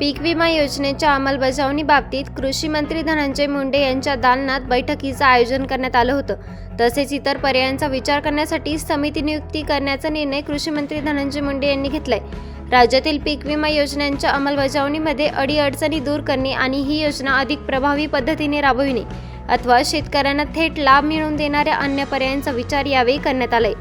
पीक विमा योजनेच्या अंमलबजावणी बाबतीत कृषी मंत्री धनंजय मुंडे यांच्या दालनात बैठकीचं आयोजन करण्यात आलं होतं. तसेच इतर पर्यायांचा विचार करण्यासाठी समिती नियुक्ती करण्याचा निर्णय कृषी मंत्री धनंजय मुंडे यांनी घेतलाय. राज्यातील पीक विमा योजनांच्या अंमलबजावणीमध्ये अडीअडचणी दूर करणे आणि ही योजना अधिक प्रभावी पद्धतीने राबविणे अथवा शेतकऱ्यांना थेट लाभ मिळवून देणाऱ्या अन्य पर्यायांचा विचार यावेळी करण्यात आलाय.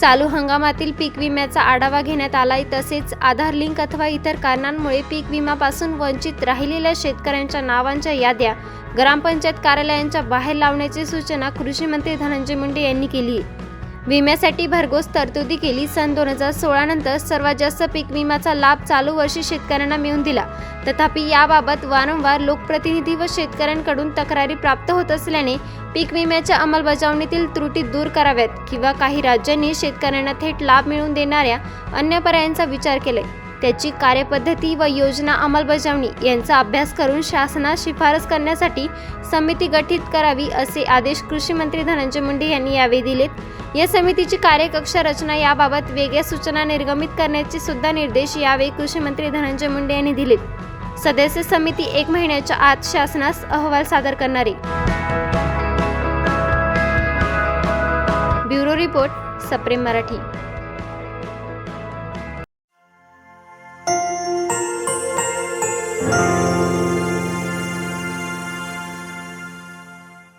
चालू हंगामातील पीक विम्याचा आढावा घेण्यात आलाय. तसेच आधार लिंक अथवा इतर कारणांमुळे पीक विम्यापासून वंचित राहिलेल्या शेतकऱ्यांच्या नावांच्या याद्या ग्रामपंचायत कार्यालयांच्या बाहेर लावण्याची सूचना कृषी मंत्री धनंजय मुंडे यांनी केली आहे. विम्यासाठी भरघोस तरतुदी केली. सन दोन हजार सोळा नंतर सर्वात जास्त पीक विम्याचा लाभ चालू वर्षी शेतकऱ्यांना मिळून दिला. तथापि याबाबत वारंवार लोकप्रतिनिधी व शेतकऱ्यांकडून तक्रारी प्राप्त होत असल्याने पीक विम्याच्या अंमलबजावणीतील त्रुटी दूर कराव्यात किंवा काही राज्यांनी शेतकऱ्यांना थेट लाभ मिळवून देणाऱ्या अन्य पर्यायांचा विचार केलाय. त्याची कार्यपद्धती व योजना अंमलबजावणी यांचा अभ्यास करून शासनास शिफारस करण्यासाठी समिती गठीत करावी असे आदेश कृषी मंत्री धनंजय मुंडे यांनी यावेळी दिलेत. या समितीची कार्यकक्ष रचना याबाबत वेगळ्या सूचना निर्गमित करण्याचे सुद्धा निर्देश यावेळी कृषी मंत्री धनंजय मुंडे यांनी दिलेत. सदस्य समिती एक महिन्याच्या आत शासनास अहवाल सादर करणार. आहे ब्युरो रिपोर्ट सप्रेम मराठी.